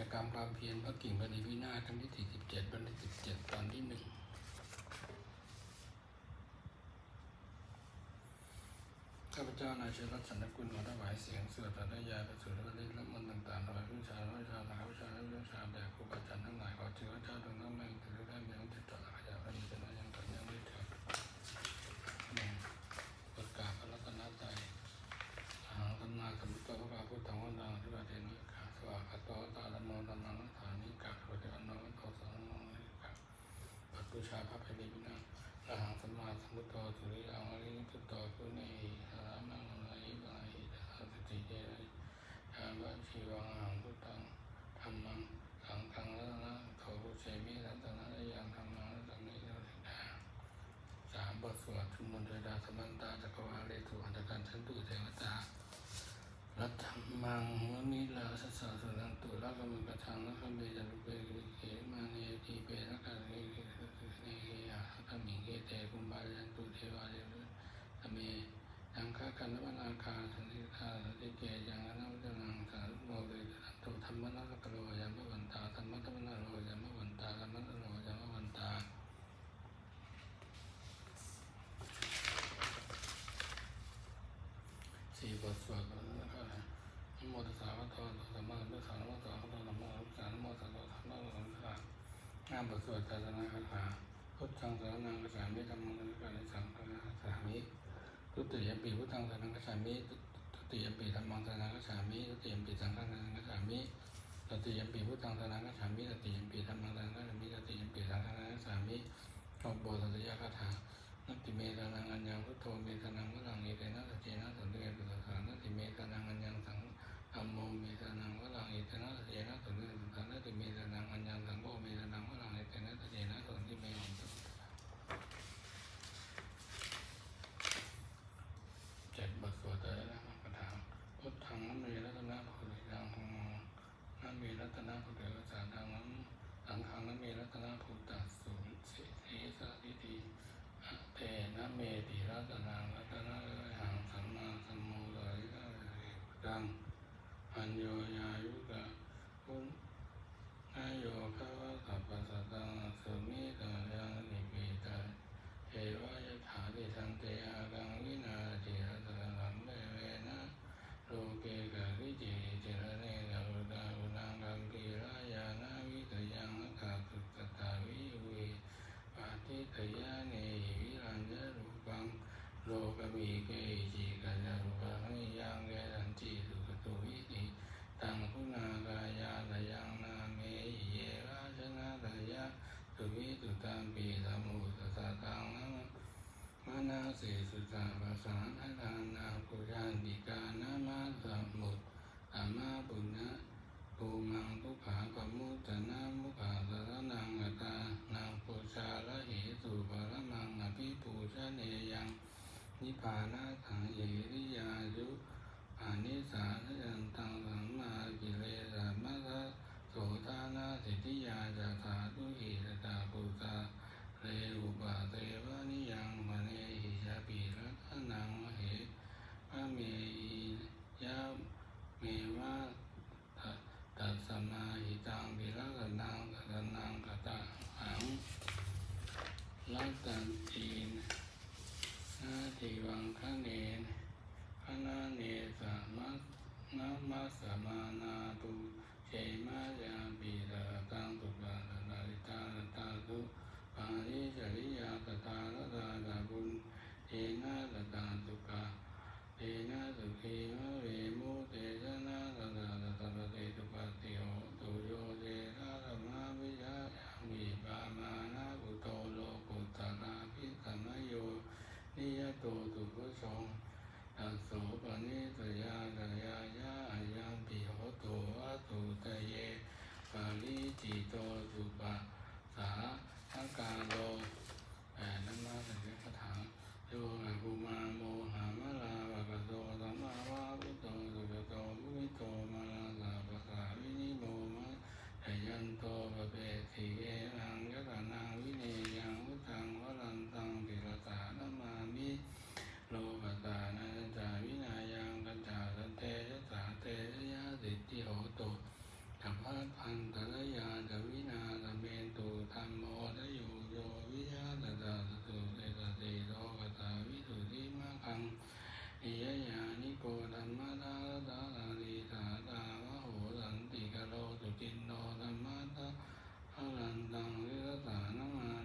จกรรมความเพียรพระกิ่งปณิวินาศครั้งที่สี่สิบเจ็ดวันที่สิบเจ็ดตอนที่หนึ่งข้าพเจ้านายเชยรัตน์สันตกุลขอถวายเสียงสวดพระยาประสูติพระฤทธิ์และมนต์ต่างๆถวายผู้ชายผู้ชายผู้ชายผู้ชาแด่ครูบาอาจารย์ทั้งหลายขอถือว่าเจ้าทั้งนั้นแม่งถือได้เมียงติดต่อขยะพระนิจนะยังต่อยังไม่ถึงหนึ่งประกาศพระรัตนตรัย ทางสัมมาสัมพุทธพระพุทธังวันตังทุกเทนิกาสวากาโตตาลโมตันังนัสสานิกาโรเดวันโนโตสังนิกาปัจจุชาพระเพลิวินาระหังสัมมาสัมพุทโธสุ ริยังอริยพุทโธปุเนหิสามังอริบังหิตาสติเจริยาวัชีวังหังพุทธังธรรมังสังฆังรัตนะโทปุเชมิรัตนะยังธรรมังรัตนิโยติดาสามบทสวดชุมนุมโดดาสมันตาจักรวาลเลตุอันตรการชันตุเทวตารัตมังมุนิลาสสะสุนันตุรักมุกทังรักเบจัลุเปกิเขมาเนทีเปรักเนเนยาสัมิเกเตกุมบายันตุเทวาเยสเมยังคากันนวนาคาสันติคาสันติเกยังอนัมตนังสารุโมเวตันตุธรรมนัสกโลยัมมวันตาธรรมะธรรมนาโลยัมมวันตาธรรมะธรรมโลยัมมวันตา สี่บทสวดนะครับนโมตัสสะวะโตอะระโตสัมมาสัมพุทธัสสะนโมตัสสะวะโตอะระโตสัมมาสัมพุทธัสสะนโมตัสสะวะโตอะระโตสัมมาสัมพุทธัสสะงานบทสวดศาสนาคาถาพุทธังสารนังกัจฉามิธัมมังสารนังสังฆังกัจฉามิทุติยมปีพุทธังสารนังกัจฉามิทุติยมปีธัมมังสารนังกัจฉามิทุติยมปีสังฆังสารนังกัจฉามิตติยมปีพุทธังสารนังกัจฉามิตติยมปีธัมมังสารนังกัจฉามิตติยมปีสังฆังสารนังกัจฉามิจบโบสถ์ยคาถา นัติเมตานังอัญญังพุทโธเมตานังวะลังเอเตนะสัจเจนะสันติเอตุสัสสานัติเมตานังอัญญังสังอัมโมเมตานังวะลังเอเตนะสัจเจนะสันติเอตุสัสสานัติเมตานังอัญญังสังโฆเมตานังวะลังเอเตนะสัจเจนะสันติเมหันตุเจ็ดบทสวดแต่ละมรรคถามพุทธังนัมเมรัตนะโพธิยังหงนัมเมรัตนะโพธิกัจจานังนัมสังฆังนัมเมรัตนะพุทธสสุสิเทสะทิฏฐิ เตนะเมติรัตนังรัตนะเอยหังสัมมาสัมโมสริกะเรตังอัญโยยายุกะคุณนายโยคะวะสัพพสัตตังสมิตายังนิปิตาเทวะยถาติสังเตอากังวินาจิรัตนังเบเวนะโลเกกะวิจิเจระเนกะอุตาอุนังกัมปีรายานาวิตยังอากาสุตตาวิเว ปาติตยาเนหิวิรัญญารูปังโลกมีเกจิกัญญารูปังนิยังเกตันจิสุขตุวิติตังคุณากายาตยังนาเมหิเยราชนะตยะสุวิตุตังปีสมุตสะตังนะ มานาสิสุตาภาษาทานาปุยานิกานามาสัมมุตอามาปุณะภูมังทุกขาปมุตตนามุขาสาร โกธัมมะนาตาลาลีตาตาวะโหสันติกโลตุจินโนธัมมะตาหลันตังวิรสานามา